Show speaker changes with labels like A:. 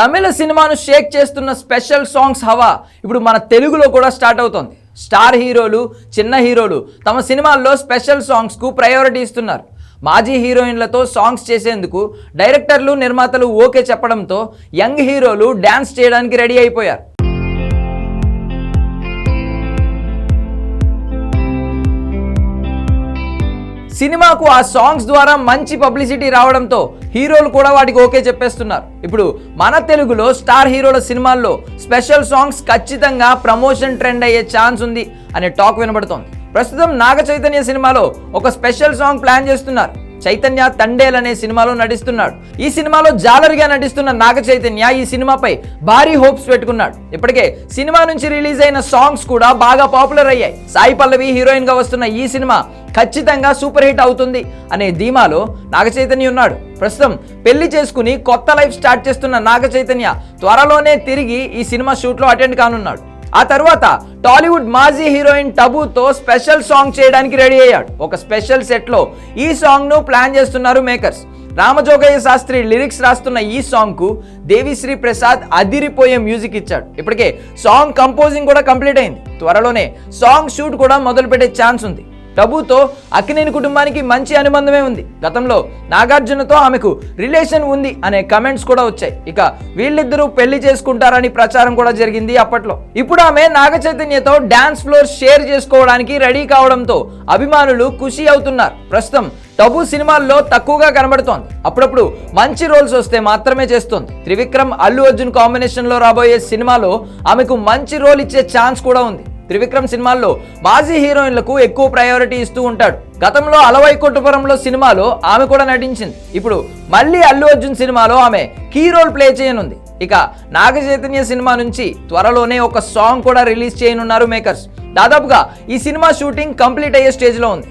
A: తమిళ సినిమాను షేక్ చేస్తున్న special songs హవా ఇప్పుడు మన తెలుగులో కూడా స్టార్ట్ అవుతోంది. స్టార్ హీరోలు చిన్న హీరోలు తమ సినిమాల్లో స్పెషల్ సాంగ్స్కు ప్రయారిటీ ఇస్తున్నారు. మాజీ హీరోయిన్లతో సాంగ్స్ చేసేందుకు డైరెక్టర్లు నిర్మాతలు ఓకే చెప్పడంతో యంగ్ హీరోలు డ్యాన్స్ చేయడానికి రెడీ అయిపోయారు. సినిమాకు ఆ సాంగ్స్ ద్వారా మంచి పబ్లిసిటీ రావడంతో హీరోలు కూడా వాటికి ఓకే చెప్పేస్తున్నారు. ఇప్పుడు మన తెలుగులో స్టార్ హీరోల సినిమాల్లో స్పెషల్ సాంగ్స్ ఖచ్చితంగా ప్రమోషన్ ట్రెండ్ అయ్యే ఛాన్స్ ఉంది అనే టాక్ వినబడుతోంది. ప్రస్తుతం నాగ చైతన్య సినిమాలో ఒక స్పెషల్ సాంగ్ ప్లాన్ చేస్తున్నారు. చైతన్య తండేల్ అనే సినిమాలో నటిస్తున్నాడు. ఈ సినిమాలో జాలరిగా నటిస్తున్న నాగ చైతన్య ఈ సినిమాపై భారీ హోప్స్ పెట్టుకున్నాడు. ఇప్పటికే సినిమా నుంచి రిలీజ్ అయిన సాంగ్స్ కూడా బాగా పాపులర్ అయ్యాయి. సాయి పల్లవి హీరోయిన్గా వస్తున్న ఈ సినిమా ఖచ్చితంగా సూపర్ హిట్ అవుతుంది అనే ధీమాలో నాగచైతన్య ఉన్నాడు. ప్రస్తుతం పెళ్ళి చేసుకుని కొత్త లైఫ్ స్టార్ట్ చేస్తున్న నాగచైతన్య త్వరలోనే తిరిగి ఈ సినిమా షూట్లో అటెండ్ కానున్నాడు. ఆ తర్వాత టాలీవుడ్ మాజీ హీరోయిన్ టబుతో స్పెషల్ సాంగ్ చేయడానికి రెడీ అయ్యాడు. ఒక స్పెషల్ సెట్లో ఈ సాంగ్ను ప్లాన్ చేస్తున్నారు మేకర్స్. రామజోగయ్య శాస్త్రి లిరిక్స్ రాస్తున్న ఈ సాంగ్కు దేవిశ్రీ ప్రసాద్ అదిరిపోయే మ్యూజిక్ ఇచ్చాడు. ఇప్పటికే సాంగ్ కంపోజింగ్ కూడా కంప్లీట్ అయింది. త్వరలోనే సాంగ్ షూట్ కూడా మొదలుపెట్టే ఛాన్స్ ఉంది. టబుతో అక్కినేని కుటుంబానికి మంచి అనుబంధమే ఉంది. గతంలో నాగార్జునతో ఆమెకు రిలేషన్ ఉంది అనే కమెంట్స్ కూడా వచ్చాయి. ఇక వీళ్ళిద్దరూ పెళ్ళి చేసుకుంటారని ప్రచారం కూడా జరిగింది అప్పట్లో. ఇప్పుడు ఆమె నాగ చైతన్యతో డాన్స్ ఫ్లోర్ షేర్ చేసుకోవడానికి రెడీ కావడంతో అభిమానులు ఖుషి అవుతున్నారు. ప్రస్తుతం టబు సినిమాల్లో తక్కువగా కనబడుతోంది. అప్పుడప్పుడు మంచి రోల్స్ వస్తే మాత్రమే చేస్తోంది. త్రివిక్రమ్ అల్లు అర్జున్ కాంబినేషన్లో రాబోయే సినిమాలో ఆమెకు మంచి రోల్ ఇచ్చే ఛాన్స్ కూడా ఉంది. త్రివిక్రమ్ సినిమాల్లో మాజీ హీరోయిన్లకు ఎక్కువ ప్రయారిటీ ఇస్తూ ఉంటాడు. గతంలో అలవై కొట్టుపురంలో సినిమాలో ఆమె కూడా నటించింది. ఇప్పుడు మళ్ళీ అల్లు అర్జున్ సినిమాలో ఆమె కీ రోల్ ప్లే చేయనుంది. ఇక నాగ చైతన్య సినిమా నుంచి త్వరలోనే ఒక సాంగ్ కూడా రిలీజ్ చేయనున్నారు మేకర్స్ దాదాపుగా ఈ సినిమా షూటింగ్ కంప్లీట్ అయ్యే స్టేజ్లో ఉంది.